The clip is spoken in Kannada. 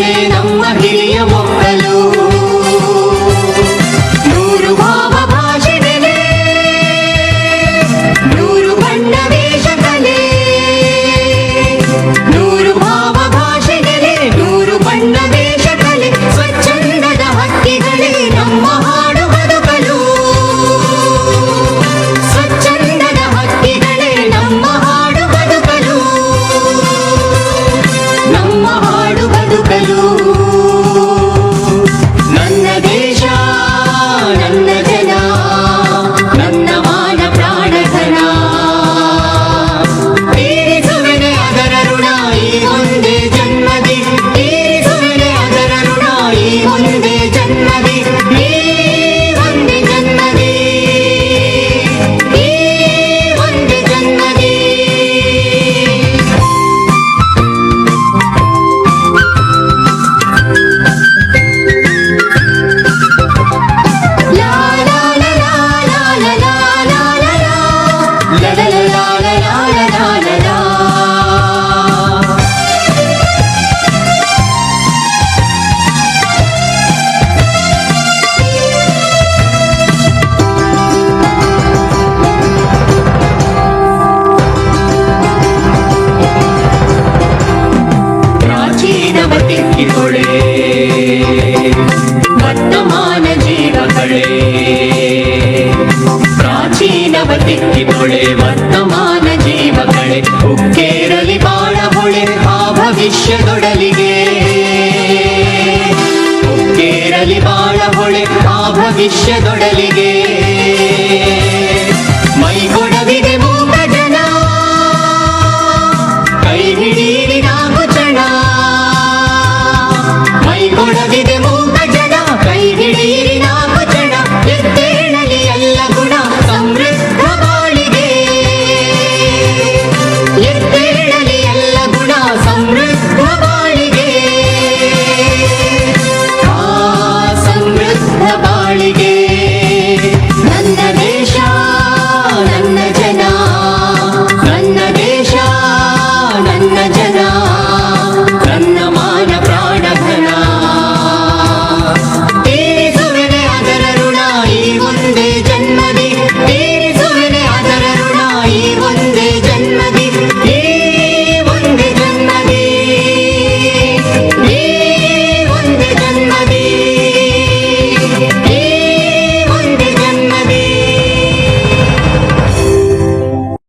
Hare ಪ್ರಾಚೀನವ ತಿಕ್ಕಿ ಮೊಳೆ ವರ್ತಮಾನ ಜೀವಗಳೇ ಉಕ್ಕೇರಲಿ ಬಾಳ ಹೊಳೆ ಆ ಭವಿಷ್ಯದೊಡಲಿಗೆ. ಉಕ್ಕೇರಲಿ ಬಾಳ ಹೊಳೆ ಆ ಭವಿಷ್ಯದೊಡಲಿಗೆ. gay.